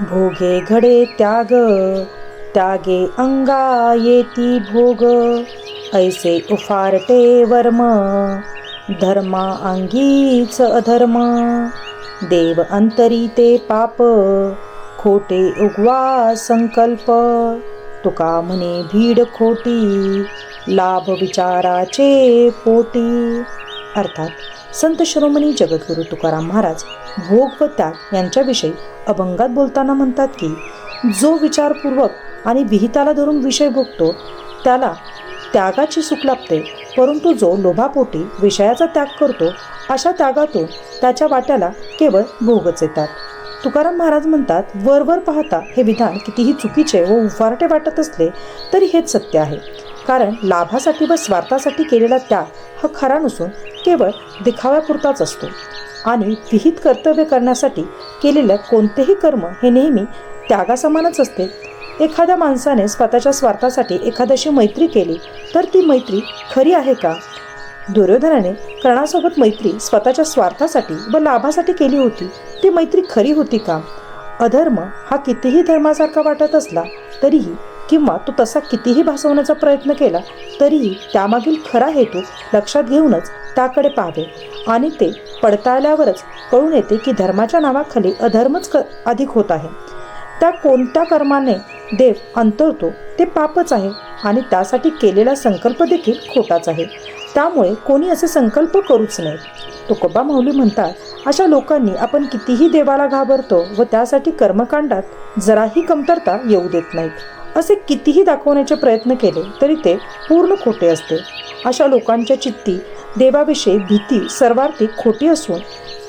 भोगे घडे त्याग त्यागे अंगा येती भोग. ऐसे उफारटे वर्म धर्मा अंगीच अधर्म. देव अंतरी ते पाप खोटे उगवा संकल्प. तुका म्हणे भीड खोटी लाभ विचाराचे पोटी. अर्थात संत शिरोमणी जगद्गुरू तुकाराम महाराज भोग व त्याग यांच्याविषयी अभंगात बोलताना म्हणतात की जो विचारपूर्वक आणि विहिताला धरून विषय भोगतो त्याला त्यागाची सुख लाभते परंतु जो लोभापोटी विषयाचा त्याग करतो अशा त्यागातून त्याच्या वाट्याला केवळ भोगच येतात. तुकाराम महाराज म्हणतात वरवर पाहता हे विधान कितीही चुकीचे व उफारटे वाटत असले तरी हेच सत्य आहे. कारण लाभासाठी व स्वार्थासाठी केलेला त्याग हा खरा नसून केवळ दिखाव्यापुरताच असतो. आणि विहित कर्तव्य करण्यासाठी केलेलं कोणतेही कर्म हे नेहमी त्यागासमानच असते. एखाद्या माणसाने स्वतःच्या स्वार्थासाठी एखाद्याशी मैत्री केली तर ती मैत्री खरी आहे का? दुर्योधनाने कर्णासोबत मैत्री स्वतःच्या स्वार्थासाठी व लाभासाठी केली होती. ती मैत्री खरी होती का? अधर्म हा कितीही धर्मासारखा वाटत असला तरीही किंवा तो तसा कितीही भासवण्याचा प्रयत्न केला तरीही त्यामागील खरा हेतू लक्षात घेऊनच त्याकडे पाहावे. आणि ते पडताळल्यावरच कळून येते की धर्माच्या नावाखाली अधर्मच क अधिक होत आहे. त्या कोणत्या कर्माने देव अंतरतो ते पापच आहे आणि त्यासाठी केलेला संकल्प देखील खोटाच आहे. त्यामुळे कोणी असे संकल्प करूच नये तुकोबा माऊली म्हणतात अशा लोकांनी आपण कितीही देवाला घाबरतो व त्यासाठी कर्मकांडात जराही कमतरता येऊ देत नाहीत. असे कितीही दाखवण्याचे प्रयत्न केले तरी ते पूर्ण खोटे असते. अशा लोकांच्या चित्ती देवाविषयी भीती सर्वार्थिक खोटी असून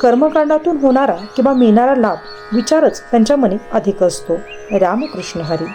कर्मकांडातून होणारा किंवा मिळणारा लाभ विचारच त्यांच्या मनी अधिक असतो. रामकृष्ण हरी.